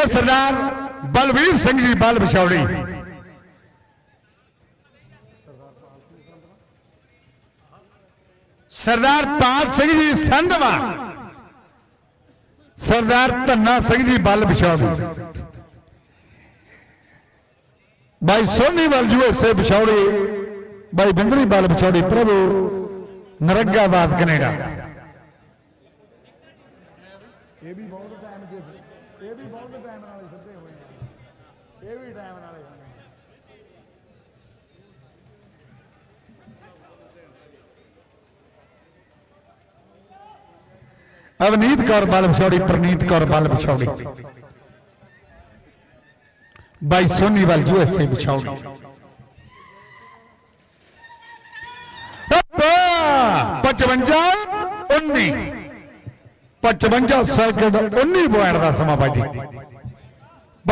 ਇਹ ਸਰਦਾਰ ਬਲਵੀਰ ਸਿੰਘ ਜੀ ਬਲ ਵਿਛੌੜੀ ਸਰਦਾਰ ਪਾਲ ਸਿੰਘ ਜੀ ਸੰਧਵਾ ਸਰਦਾਰ ਧੰਨਾ ਸਿੰਘ ਜੀ ਬਲ ਵਿਛੌੜੀ ਬਾਈ ਸੋਨੀਵਾਲ ਯੂਐਸਏ ਵਿਛੌੜੀ ਬਾਈ ਬਿੰਦਰੀ ਬਲ ਵਿਛੌੜੀ ਪ੍ਰਭੂ ਨਰਗਾਬਾਦ ਕੈਨੇਡਾ ਇਹ ਵੀ ਬਹੁਤ ਟਾਈਮ ਦੇ ਇਹ ਵੀ ਬਹੁਤ ਟਾਈਮ ਨਾਲ ਹੀ ਸਿੱਧੇ ਹੋਏ ਆ ਇਹ ਵੀ ਟਾਈਮ ਨਾਲ ਹੀ ਹੋਏ ਆ। ਅਵਨੀਤ ਕੌਰ ਬਲ ਵਿਛੌੜੀ ਪ੍ਰਨੀਤ ਕੌਰ ਬਲ ਵਿਛੌੜੀ ਬਾਈ ਸੋਨੀਵਾਲ ਯੂਐਸਏ ਵਿਛੌੜੀ ਤੱਪਾ 55 19 55 ਸੈਕਿੰਡ 19 ਪੁਆਇੰਟ ਦਾ ਸਮਾਂ ਬਾਈ